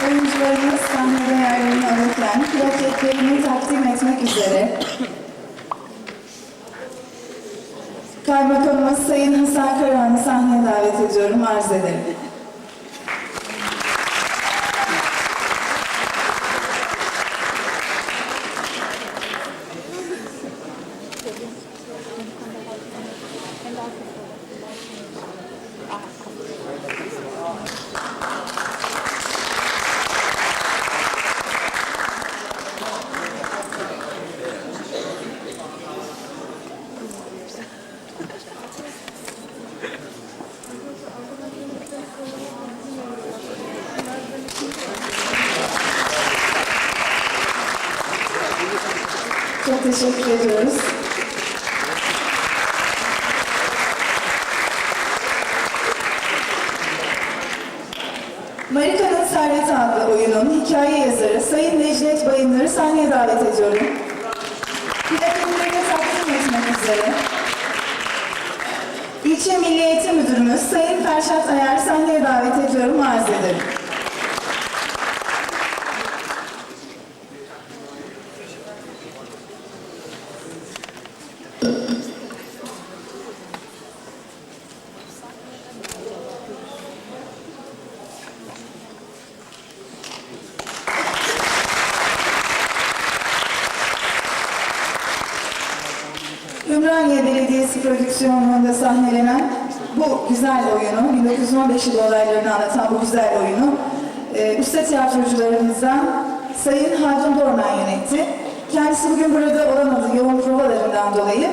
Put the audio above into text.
sanatçılarımız sahnede yerlerini alırken plaketlerini takdim etmek üzere Kaymakamımız Sayın Hasan Karahan'ı sahneye davet ediyorum, arz ederim. Çok teşekkür ediyoruz. Marika'nın Serveti adlı oyunun hikaye yazarı Sayın Necdet Bayındır'ı sahneye davet ediyorum. Plaketlerini takdim etmek üzere. İlçe Milli Eğitim Müdürümüz Sayın Ferşat Ayar sahneye davet ediyorum, arz ederim. Ümraniye Belediyesi prodüksiyonunda sahnelenen bu güzel oyunu, 1915 yılı olaylarını anlatan bu güzel oyunu e, usta tiyatrocularımızdan Sayın Haldun Dorman yönetti. Kendisi bugün burada provalarından dolayı.